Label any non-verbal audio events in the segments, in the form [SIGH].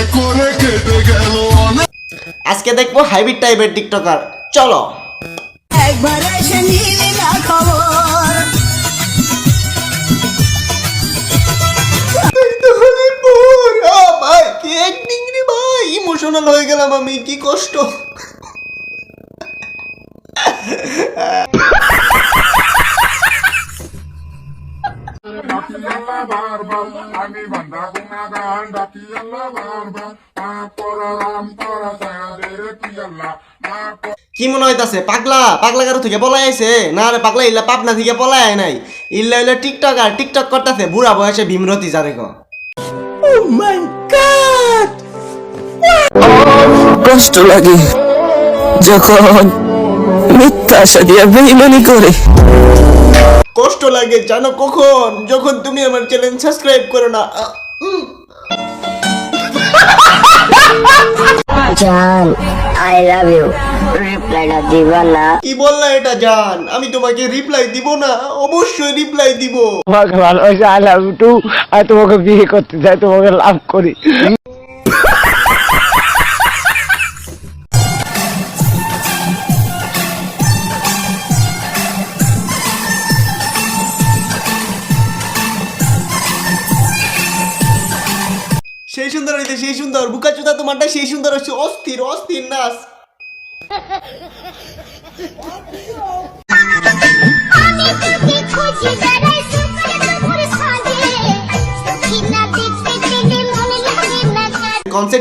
এক করে কেটে গেল আজকে দেখব হাইব্রিড টাইপের টিকটকার। চলো। একবার এসে নিলি না খবর। ভাই কি acting রে ভাই? ইমোশনাল হয়ে গেলাম আমি কি কষ্ট। বারবার আমি বান্দা গুনাগান ডাকি আল্লাহ বারবার মাফ করা রাম করা সায়াদের কি আল্লাহ মাফ কি মনে হইতাছে? পাগলা পাগলা কারও থেকে পলাই আইছে? না রে পাগলা ইল্লা পাবনা থেকে পলাই আয় নাই। ইল্লা ইল্লা টিকটক আর টিকটক করতেছে বুড়া বয়সে ভীমরতি যারে গো ও মাই গড কষ্ট লাগে যখন মিথ্যা আশা দিয়া বেইমানি করে। কষ্ট লাগে জানো কখন? যখন তুমি আমার চ্যানেল সাবস্ক্রাইব করো না। জান আই লাভ ইউ রিপ্লাইটা দিবা না। কি বললা এটা জান? আমি তোমাকে রিপ্লাই দিব না অবশ্যই রিপ্লাই দিব। তোমাকে ভালোবাসি আই লাভ টু আমি তোমাকে বিয়ে করতে চাই তোমাকে লাভ করি। সুন্দর হইতে সেই সুন্দর, বুকা চুদা তোমারটা সেই সুন্দর হচ্ছে অস্থির অস্থির নাচ।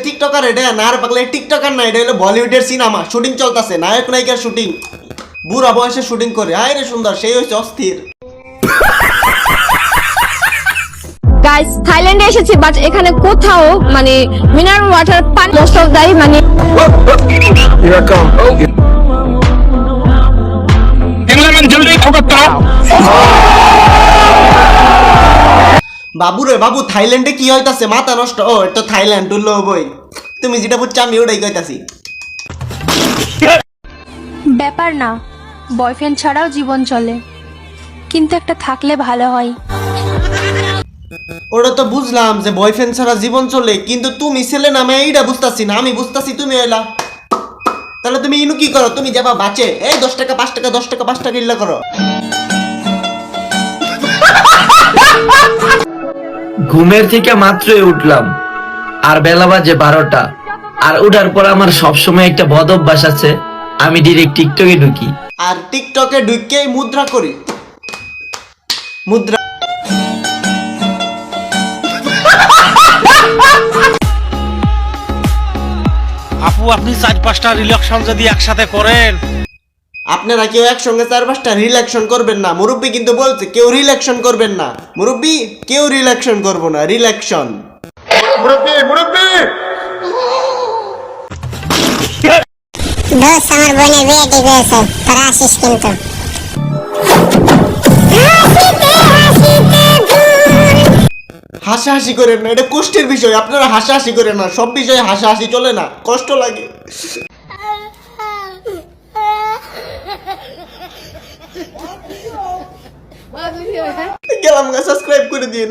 টিকটকার এটা, না আর পাগলা টিকটকার না, এটা হলো বলিউডের সিনেমা, শুটিং চলতেছে, নায়ক নায়িকার শুটিং। বুড়া বয়সে শুটিং করে, আয় রে সুন্দর, সেই হচ্ছে অস্থির। গাইস থাইল্যান্ডে এসেছি বাট এখানে কোথাও মানে মিনারেল ওয়াটার পানি মোস্ট অফ দাই মানে বাবু রে বাবু থাইল্যান্ডে কি হইতাছে? মাথা নষ্ট। ও তো থাইল্যান্ড উল্লো বই। তুমি যেটা বুঝছ আমি ওটাই কইতাছি। ব্যাপার না বয়ফ্রেন্ড ছাড়াও জীবন চলে। কিন্তু একটা থাকলে ভালো হয়। ওটা তো বুঝলাম যে বয়ফ্রেন্ড ছাড়া জীবন চলে কিন্তু তুমি ছেলে নামে এইটা বুঝতাছি না আমি বুঝতাছি তুমি এলা। তাহলে তুমি ইনু কি করো? তুমি যাবা বাঁচে। এই দশ টাকা পাঁচ টাকা দশ টাকা পাঁচ টাকা ইল্লা করো। ঘুমের থেকে মাত্রই উঠলাম। আর বেলা বাজে বারোটা। আর উঠার পর আমার সবসময় একটা বদ অভ্যাস আছে আমি ডিরেক্ট টিকটকে ঢুকি। আর টিকটকে ঢুকেই মুদ্রা করি। মুদ্রা আপু আপনি চার পাঁচটা রিলেকশন যদি একসাথে করেন। আপনারা কেউ একসঙ্গে চার পাঁচটা রিল্যাকশন করবেন না। মুরব্বী কিন্তু বলছে কেউ রিল্যাকশন করবেন না। মুরব্বী কেউ রিল্যাকশন করব না। রিল্যাকশন মুরব্বী মুরব্বী! দোস্ত আমার বোনের বিয়ে ঠিক হয়েছে। তোরা আসিস কিন্তু। হাসাহাসি করেন না এটা কষ্টের বিষয় আপনারা হাসাহাসি করেন না সব বিষয়ে হাসাহাসি চলে না কষ্ট লাগে। [LAUGHS] গেলাম সাবস্ক্রাইব করে দিন।